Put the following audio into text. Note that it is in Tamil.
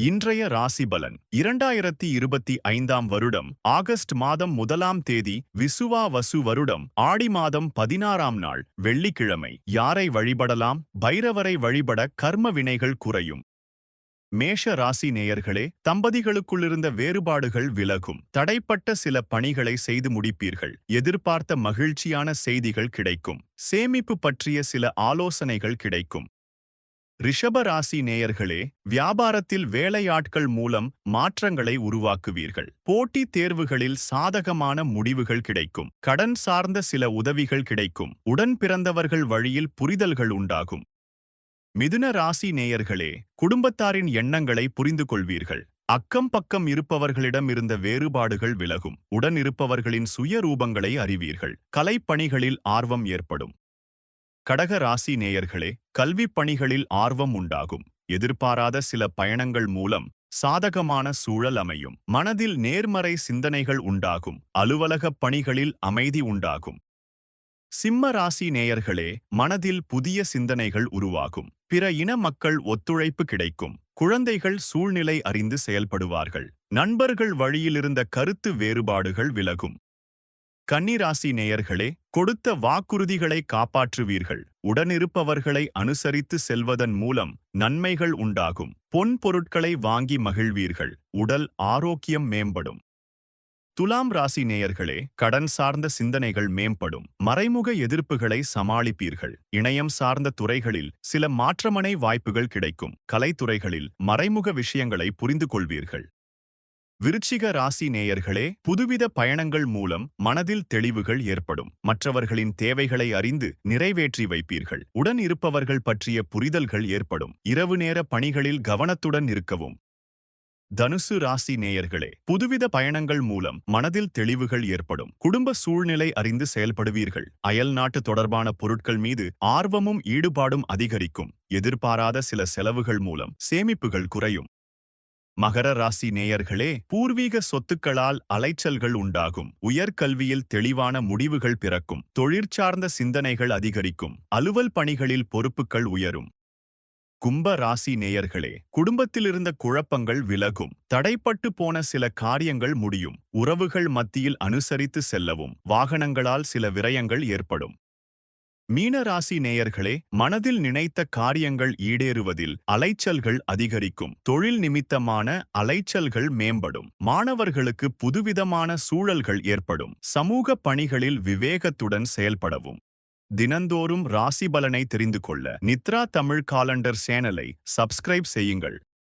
இன்றைய ராசி பலன். இரண்டாயிரத்தி இருபத்தி ஐந்தாம் வருடம் ஆகஸ்ட் மாதம் முதலாம் தேதி விசுவா வசு வருடம் ஆடி மாதம் பதினாறாம் நாள் வெள்ளிக்கிழமை. யாரை வழிபடலாம்? பைரவரை வழிபட கர்ம வினைகள் குறையும். மேஷ ராசி நேயர்களே தம்பதிகளுக்குள்ளிருந்த வேறுபாடுகள் விலகும். தடைப்பட்ட சில பணிகளை செய்து முடிப்பீர்கள். எதிர்பார்த்த மகிழ்ச்சியான செய்திகள் கிடைக்கும். சேமிப்பு பற்றிய சில ஆலோசனைகள் கிடைக்கும். ரிஷப ராசி நேயர்களே வியாபாரத்தில் வேலையாட்கள் மூலம் மாற்றங்களை உருவாக்குவீர்கள். போட்டித் தேர்வுகளில் சாதகமான முடிவுகள் கிடைக்கும். கடன் சார்ந்த சில உதவிகள் கிடைக்கும். உடன் பிறந்தவர்கள் வழியில் புரிதல்கள் உண்டாகும். மிதுன ராசி நேயர்களே குடும்பத்தாரின் எண்ணங்களை புரிந்து கொள்வீர்கள். அக்கம் பக்கம் இருப்பவர்களிடம் இருந்த வேறுபாடுகள் விலகும். உடன் இருப்பவர்களின் சுய ரூபங்களை அறிவீர்கள். கலைப்பணிகளில் ஆர்வம் ஏற்படும். கடக ராசி நேயர்களே கல்விப் பணிகளில் ஆர்வம் உண்டாகும். எதிர்பாராத சில பயணங்கள் மூலம் சாதகமான சூழல் அமையும். மனதில் நேர்மறை சிந்தனைகள் உண்டாகும். அலுவலகப் பணிகளில் அமைதி உண்டாகும். சிம்ம ராசி நேயர்களே மனதில் புதிய சிந்தனைகள் உருவாகும். பிற இன மக்கள் ஒத்துழைப்பு கிடைக்கும். குழந்தைகள் சூழ்நிலை அறிந்து செயல்படுவார்கள். நண்பர்கள் வழியிலிருந்த கருத்து வேறுபாடுகள் விலகும். கன்னிராசி நேயர்களே கொடுத்த வாக்குறுதிகளை காப்பாற்றுவீர்கள். உடனிருப்பவர்களை அனுசரித்து செல்வதன் மூலம் நன்மைகள் உண்டாகும். பொன் பொருட்களை வாங்கி மகிழ்வீர்கள். உடல் ஆரோக்கியம் மேம்படும். துலாம் ராசி நேயர்களே கடன் சார்ந்த சிந்தனைகள் மேம்படும். மறைமுக எதிர்ப்புகளை சமாளிப்பீர்கள். இணையம் சார்ந்த துறைகளில் சில மாற்றமனை வாய்ப்புகள் கிடைக்கும். கலைத்துறைகளில் மறைமுக விஷயங்களை புரிந்து கொள்வீர்கள் விருச்சிக ராசி நேயர்களே புதுவித பயணங்கள் மூலம் மனதில் தெளிவுகள் ஏற்படும். மற்றவர்களின் தேவைகளை அறிந்து நிறைவேற்றி வைப்பீர்கள். உடன் இருப்பவர்கள் பற்றிய புரிதல்கள் ஏற்படும். இரவு நேர பணிகளில் கவனத்துடன் இருக்கவும். தனுசு ராசி நேயர்களே புதுவித பயணங்கள் மூலம் மனதில் தெளிவுகள் ஏற்படும். குடும்ப சூழ்நிலை அறிந்து செயல்படுவீர்கள். அயல் நாட்டு தொடர்பான பொருட்கள் மீது ஆர்வமும் ஈடுபாடும் அதிகரிக்கும். எதிர்பாராத சில செலவுகள் மூலம் சேமிப்புகள் குறையும். மகர ராசி நேயர்களே பூர்வீக சொத்துக்களால் அலைச்சல்கள் உண்டாகும். உயர்கல்வியில் தெளிவான முடிவுகள் பிறக்கும். தொழிற்சார்ந்த சிந்தனைகள் அதிகரிக்கும். அலுவல் பணிகளில் பொறுப்புகள் உயரும். கும்ப ராசி நேயர்களே குடும்பத்திலிருந்த குழப்பங்கள் விலகும். தடைப்பட்டு போன சில காரியங்கள் முடியும். உறவுகள் மத்தியில் அனுசரித்து செல்லவும். வாகனங்களால் சில விரயங்கள் ஏற்படும். மீனராசி நேயர்களே மனதில் நினைத்த காரியங்கள் ஈடேறுவதில் அலைச்சல்கள் அதிகரிக்கும். தொழில் நிமித்தமான அலைச்சல்கள் மேம்படும். மாணவர்களுக்கு புதுவிதமான சூழல்கள் ஏற்படும். சமூக பணிகளில் விவேகத்துடன் செயல்படவும். தினந்தோறும் ராசி பலனை தெரிந்து கொள்ள. நித்ரா தமிழ் காலண்டர் சேனலை சப்ஸ்கிரைப் செய்யுங்கள்.